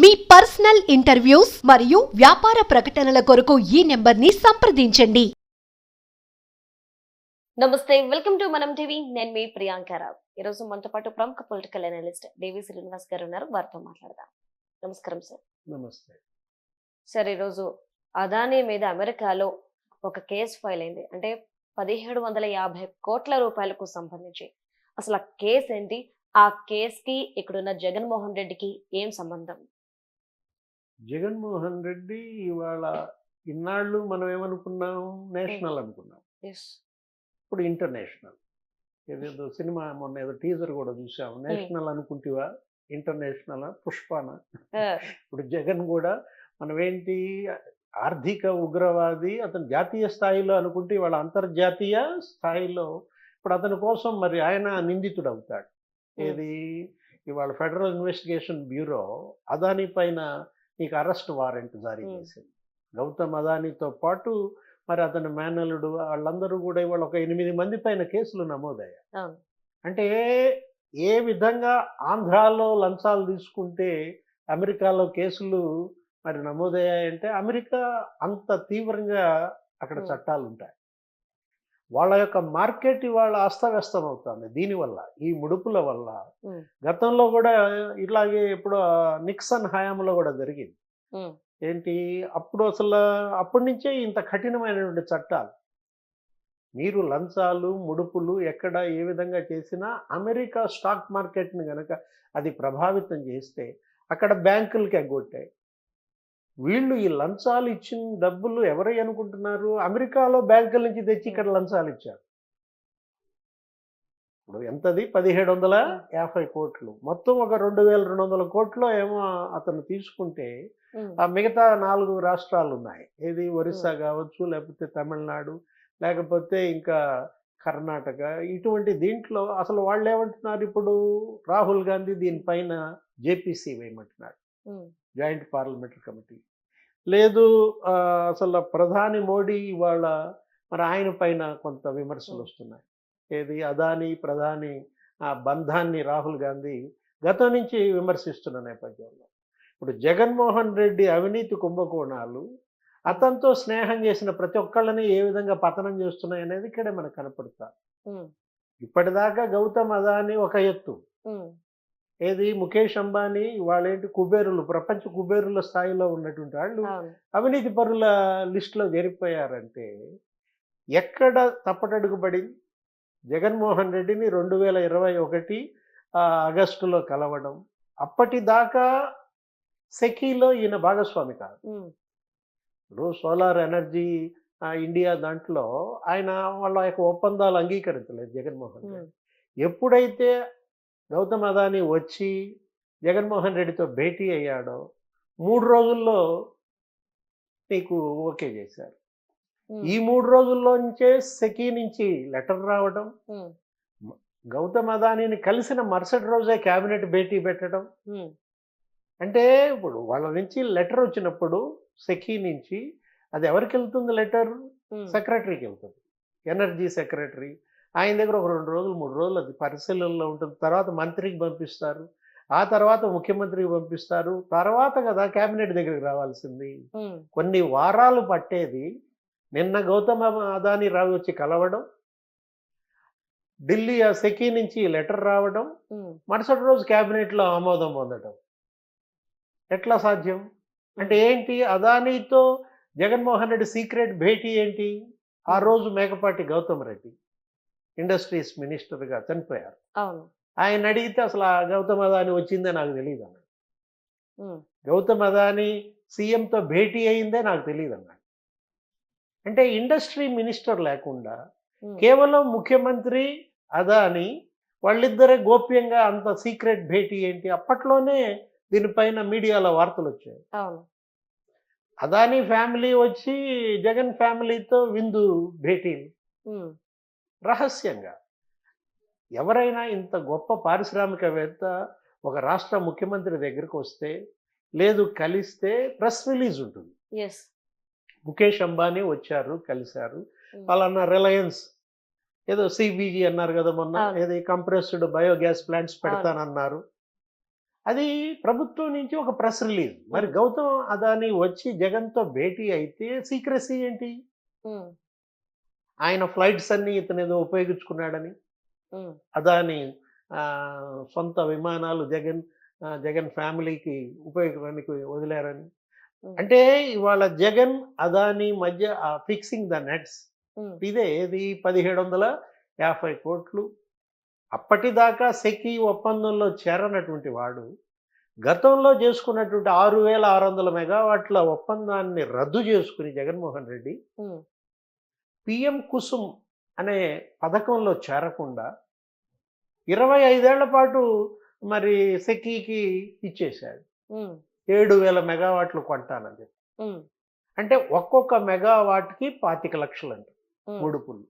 మీ personal interviews మరియు వ్యాపార ప్రకటనల కొరకు ఈ నెంబర్ని సంప్రదించండి. నమస్తే వెల్కమ్ టు మనం టీవీ. నేను మీ ప్రియాంకారావు ఈరోజు మనతో పాటు ప్రముఖ పొలిటికల్ అనలిస్ట్ దేవి శ్రీనివాస్ గారు ఉన్నారు. వారితో మాట్లాడదాం. నమస్కారం సార్. నమస్తే. సార్ ఈరోజు అదానీ మీద అమెరికాలో ఒక కేసు ఫైల్ అయింది. అంటే పదిహేడు వందల యాభై కోట్ల రూపాయలకు సంబంధించి. అసలు ఆ కేసు ఏంటి? ఆ కేసుకి ఇక్కడున్న జగన్మోహన్ రెడ్డికి ఏం సంబంధం? జగన్మోహన్ రెడ్డి ఇవాళ ఇన్నాళ్ళు మనం ఏమనుకున్నాం నేషనల్ అనుకున్నాం. ఇప్పుడు ఇంటర్నేషనల్. ఏదేదో సినిమా మొన్న ఏదో టీజర్ కూడా చూసాం. నేషనల్ అనుకుంటివా? ఇంటర్నేషనల్? పుష్పాన? ఇప్పుడు జగన్ కూడా మనం ఏంటి ఆర్థిక ఉగ్రవాది అతను జాతీయ స్థాయిలో అనుకుంటే ఇవాళ అంతర్జాతీయ స్థాయిలో ఇప్పుడు అతని కోసం మరి ఆయన నిందితుడు అవుతాడు ఏది? ఇవాళ ఫెడరల్ ఇన్వెస్టిగేషన్ బ్యూరో అదాని పైన నీకు అరెస్ట్ వారెంట్ జారీ. చేసింది గౌతమ్ అదానితో పాటు మరి అతని మేనలుడు వాళ్ళందరూ కూడా ఇవాళ ఒక ఎనిమిది మంది పైన కేసులు నమోదయ్యాయి అవును అంటే ఏ విధంగా ఆంధ్రాలో లంచాలు తీసుకుంటే అమెరికాలో కేసులు మరి నమోదయ్యాయంటే అమెరికా అంత తీవ్రంగా అక్కడ. చట్టాలు ఉంటాయి వాళ్ళ యొక్క మార్కెట్ ఇవాళ అస్తవ్యస్తం అవుతుంది దీనివల్ల ఈ ముడుపుల వల్ల. గతంలో కూడా ఇట్లాగే ఇప్పుడు నిక్సన్ హయాంలో కూడా జరిగింది. ఏంటి? అప్పుడు అసలు అప్పటి నుంచే ఇంత కఠినమైనటువంటి చట్టాలు. మీరు లంచాలు ముడుపులు ఎక్కడ ఏ విధంగా చేసినా అమెరికా స్టాక్ మార్కెట్ని కనుక అది ప్రభావితం చేస్తే అక్కడ బ్యాంకులకి ఎగ్గొట్టాయి వీళ్ళు ఈ లంచాలు ఇచ్చిన డబ్బులు ఎవరై అనుకుంటున్నారు? అమెరికాలో బ్యాంకుల నుంచి తెచ్చి ఇక్కడ లంచాలు ఇచ్చారు. ఇప్పుడు ఎంతది? పదిహేడు వందల? యాభై కోట్లు. మొత్తం ఒక రెండు వేల రెండు వందల కోట్లు ఏమో అతను తీసుకుంటే ఆ మిగతా నాలుగు రాష్ట్రాలు ఉన్నాయి ఏది ఒరిస్సా కావచ్చు లేకపోతే తమిళనాడు లేకపోతే ఇంకా కర్ణాటక. ఇటువంటి దీంట్లో అసలు వాళ్ళు ఏమంటున్నారు ఇప్పుడు? రాహుల్ గాంధీ దీనిపైన జేపీసీ వేయమంటున్నాడు ఉమ్, జాయింట్ పార్లమెంటరీ కమిటీ. లేదు అసలు ప్రధాని మోడీ ఇవాళ మరి ఆయన పైన కొంత విమర్శలు. వస్తున్నాయి. ఏది అదాని ప్రధాని ఆ బంధాన్ని రాహుల్ గాంధీ గతం నుంచి విమర్శిస్తున్న నేపథ్యంలో. ఇప్పుడు జగన్మోహన్ రెడ్డి అవినీతి కుంభకోణాలు అతనితో స్నేహం చేసిన ప్రతి ఒక్కళ్ళని ఏ విధంగా పతనం చేస్తున్నాయి అనేది ఇక్కడే మనకు కనపడతా. ఇప్పటిదాకా గౌతమ్ అదాని ఒక ఎత్తు. ఏది? ముఖేష్ అంబానీ వాళ్ళేంటి? కుబేరులు ప్రపంచ కుబేరుల స్థాయిలో ఉన్నటువంటి వాళ్ళు అవును. అవినీతి పరుల లిస్టులో చేరిపోయారంటే ఎక్కడ తప్పటడుగు పడింది? జగన్మోహన్ రెడ్డిని రెండు వేల ఇరవై ఒకటి ఆగస్టులో కలవడం అప్పటిదాకా సెకీలో ఈయన భాగస్వామి కాదు. ఇప్పుడు సోలార్ ఎనర్జీ ఇండియా దాంట్లో ఆయన వాళ్ళ యొక్క ఒప్పందాలు అంగీకరించలేదు జగన్మోహన్ రెడ్డి. ఎప్పుడైతే గౌతమ్ అదాని వచ్చి జగన్మోహన్ రెడ్డితో భేటీ అయ్యాడో మూడు రోజుల్లో నీకు ఓకే చేశారు. ఈ మూడు రోజుల్లో నుంచే సెకీ నుంచి లెటర్ రావడం గౌతమ్ అదానిని కలిసిన మరుసటి రోజే క్యాబినెట్ భేటీ పెట్టడం. అంటే ఇప్పుడు వాళ్ళ నుంచి లెటర్ వచ్చినప్పుడు సెకీ నుంచి అది ఎవరికి వెళ్తుంది లెటర్? సెక్రటరీకి వెళ్తుంది. ఎనర్జీ సెక్రటరీ ఆయన దగ్గర ఒక రెండు రోజులు మూడు రోజులు అది పరిశీలనలో ఉంటుంది. తర్వాత మంత్రికి పంపిస్తారు. ఆ తర్వాత ముఖ్యమంత్రికి పంపిస్తారు. తర్వాత కదా కేబినెట్ దగ్గరికి రావాల్సింది. కొన్ని వారాలు పట్టేది నిన్న గౌతమ అదాని రావు వచ్చి కలవడం ఢిల్లీ ఆ సెకీ నుంచి లెటర్ రావడం మరుసటి రోజు క్యాబినెట్లో ఆమోదం పొందడం. ఎట్లా సాధ్యం? అంటే ఏంటి? అదానీతో జగన్మోహన్ రెడ్డి సీక్రెట్ భేటీ ఏంటి? ఆ రోజు మేకపాటి గౌతమ్ రెడ్డి. ఇండస్ట్రీస్ మినిస్టర్గా చనిపోయారు. ఆయన అడిగితే అసలు ఆ గౌతమ్ అదాని వచ్చిందే నాకు తెలియదు అన్నాడు. గౌతమ్ అదాని సీఎంతో భేటీ అయిందే నాకు తెలియదు అన్నాడు. అంటే ఇండస్ట్రీ మినిస్టర్ లేకుండా కేవలం ముఖ్యమంత్రి అదాని వాళ్ళిద్దరే గోప్యంగా అంత సీక్రెట్ భేటీ ఏంటి అప్పట్లోనే దీనిపైన మీడియాలో వార్తలు వచ్చాయి. అదాని ఫ్యామిలీ వచ్చి జగన్ ఫ్యామిలీతో విందు భేటీలు. ఉమ్, రహస్యంగా. ఎవరైనా ఇంత గొప్ప పారిశ్రామికవేత్త ఒక రాష్ట్ర ముఖ్యమంత్రి దగ్గరికి వస్తే లేదు కలిస్తే ప్రెస్ రిలీజ్ ఉంటుంది. ముఖేష్ అంబానీ వచ్చారు కలిశారు. ఉమ్, వాళ్ళన్న రిలయన్స్ ఏదో సిబిజీ అన్నారు కదా మొన్న. ఏదో కంప్రెస్డ్ బయోగ్యాస్ ప్లాంట్స్ పెడతానన్నారు. అది ప్రభుత్వం నుంచి ఒక ప్రెస్ రిలీజ్. మరి గౌతమ్ అదాని వచ్చి జగన్తో భేటీ అయితే సీక్రసీ ఏంటి? ఉమ్, ఆయన ఫ్లైట్స్ అన్ని ఇతను ఏదో ఉపయోగించుకున్నాడని. అదాని సొంత విమానాలు జగన్ జగన్ ఫ్యామిలీకి ఉపయోగానికి వదిలారని. అంటే ఇవాళ జగన్ అదాని మధ్య ఫిక్సింగ్ ద నెట్స్. ఇదే ఇది పదిహేడు వందల యాభై కోట్లు. అప్పటిదాకా సెకి ఒప్పందంలో చేరనటువంటి వాడు గతంలో చేసుకున్నటువంటి ఆరు వేల ఆరు వందల మెగావాట్ల ఒప్పందాన్ని రద్దు చేసుకుని జగన్మోహన్ రెడ్డి పిఎం కుసుమ్ అనే పథకంలో చేరకుండా ఇరవై ఐదేళ్ళ పాటు మరి సెకీకి ఇచ్చేశాడు. ఏడు వేల మెగావాట్లు కొంటానని చెప్పి. అంటే ఒక్కొక్క మెగావాట్కి పాతిక లక్షలు అంట ముడుపులు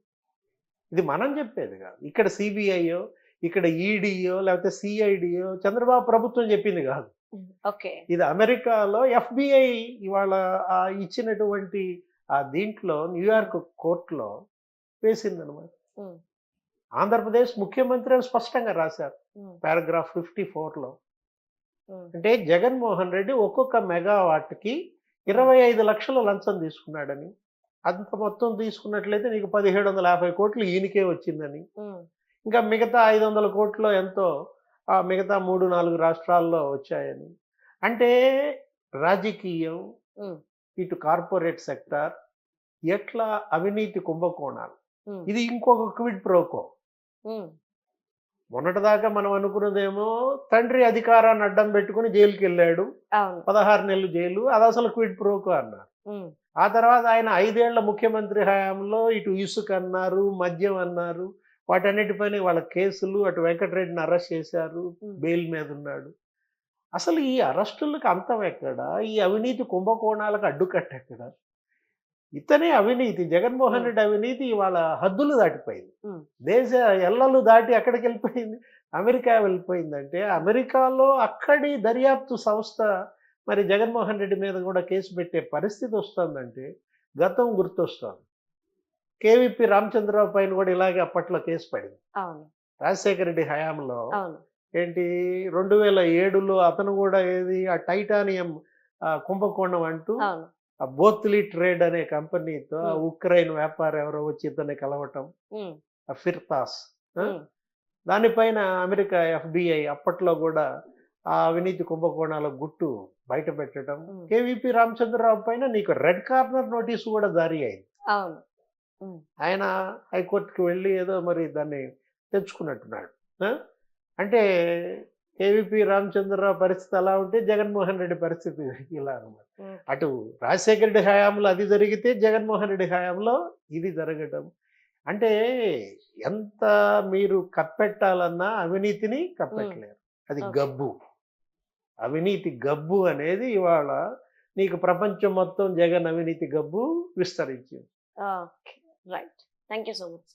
ఇది మనం చెప్పేది కాదు. ఇక్కడ సిబిఐయో ఇక్కడ ఈడీయో లేకపోతే సిఐడియో చంద్రబాబు ప్రభుత్వం చెప్పింది కాదు. ఇది అమెరికాలో ఎఫ్బిఐ ఇవాళ ఇచ్చినటువంటి ఆ దీంట్లో న్యూయార్క్ కోర్టులో వేసిందనమాట ఆంధ్రప్రదేశ్ ముఖ్యమంత్రి అని స్పష్టంగా రాశారు. పారాగ్రాఫ్ ఫిఫ్టీ ఫోర్లో. అంటే జగన్మోహన్ రెడ్డి ఒక్కొక్క మెగావాట్కి ఇరవై ఐదు లక్షల లంచం తీసుకున్నాడని అంత మొత్తం తీసుకున్నట్లయితే నీకు పదిహేడు వందల యాభై కోట్లు ఈయనకే వచ్చిందని. ఇంకా మిగతా ఐదు వందల కోట్లు ఎంతో ఆ మిగతా మూడు నాలుగు రాష్ట్రాల్లో వచ్చాయని. అంటే రాజకీయం ఇటు కార్పొరేట్ సెక్టార్ ఎట్లా అవినీతి కుంభకోణాలు. ఇది ఇంకొక క్విడ్ ప్రోకో. మొన్నటిదాకా మనం అనుకున్నదేమో తండ్రి అధికారాన్ని అడ్డం పెట్టుకుని జైలుకి వెళ్ళాడు పదహారు నెలలు జైలు అది అసలు క్విడ్ ప్రోకో అన్నారు. ఆ తర్వాత ఆయన ఐదేళ్ళ ముఖ్యమంత్రి హయాంలో ఇటు ఇసుక అన్నారు మద్యం అన్నారు వాటన్నిటిపైన వాళ్ళ కేసులు అటు వెంకటరెడ్డిని అరెస్ట్ చేశారు బెయిల్ మీద ఉన్నాడు. అసలు ఈ అరెస్టులకు అంతం ఎక్కడ? ఈ అవినీతి కుంభకోణాలకు అడ్డుకట్ట ఎక్కడ? ఇతనే అవినీతి జగన్మోహన్ రెడ్డి అవినీతి ఇవాళ హద్దులు దాటిపోయింది. దేశ ఎల్లలు దాటి ఎక్కడికి వెళ్ళిపోయింది? అమెరికా వెళ్ళిపోయిందంటే అమెరికాలో అక్కడి దర్యాప్తు సంస్థ మరి జగన్మోహన్ రెడ్డి మీద కూడా కేసు పెట్టే పరిస్థితి వస్తుందంటే గతం గుర్తొస్తుంది. కేవీపీ రామచంద్రరావు పైన కూడా ఇలాగే అప్పట్లో కేసు పడింది. రాజశేఖర రెడ్డి హయాంలో ఏంటి? రెండు వేల ఏడులో అతను కూడా ఏది? ఆ టైటానియం కుంభకోణం అంటూ ఆ బోత్లీ ట్రేడ్ అనే కంపెనీతో. ఉక్రెయిన్ వ్యాపారం ఎవరో వచ్చి ఇతన్ని కలవటం ఫిర్తాస్ దానిపైన అమెరికా ఎఫ్బిఐ అప్పట్లో కూడా ఆ అవినీతి కుంభకోణాల గుట్టు బయట పెట్టడం కేవీపీ రామచంద్రరావు పైన నీకు రెడ్ కార్నర్ నోటీసు కూడా జారీ అయింది. ఆయన హైకోర్టుకి వెళ్ళి ఏదో మరి దాన్ని తెచ్చుకున్నట్టున్నాడు? అంటే కేవీపీ రామచంద్రరావు పరిస్థితి అలా ఉంటే జగన్మోహన్ రెడ్డి పరిస్థితి ఇలా అనమాట అటు రాజశేఖర రెడ్డి హయాంలో అది జరిగితే జగన్మోహన్ రెడ్డి హయాంలో ఇది జరగటం. అంటే ఎంత మీరు కప్పెట్టాలన్నా అవినీతిని కప్పెట్టలేరు. అది. గబ్బు. అవినీతి గబ్బు అనేది ఇవాళ నీకు ప్రపంచం మొత్తం జగన్ అవినీతి గబ్బు విస్తరించింది. Right. Thank you so much.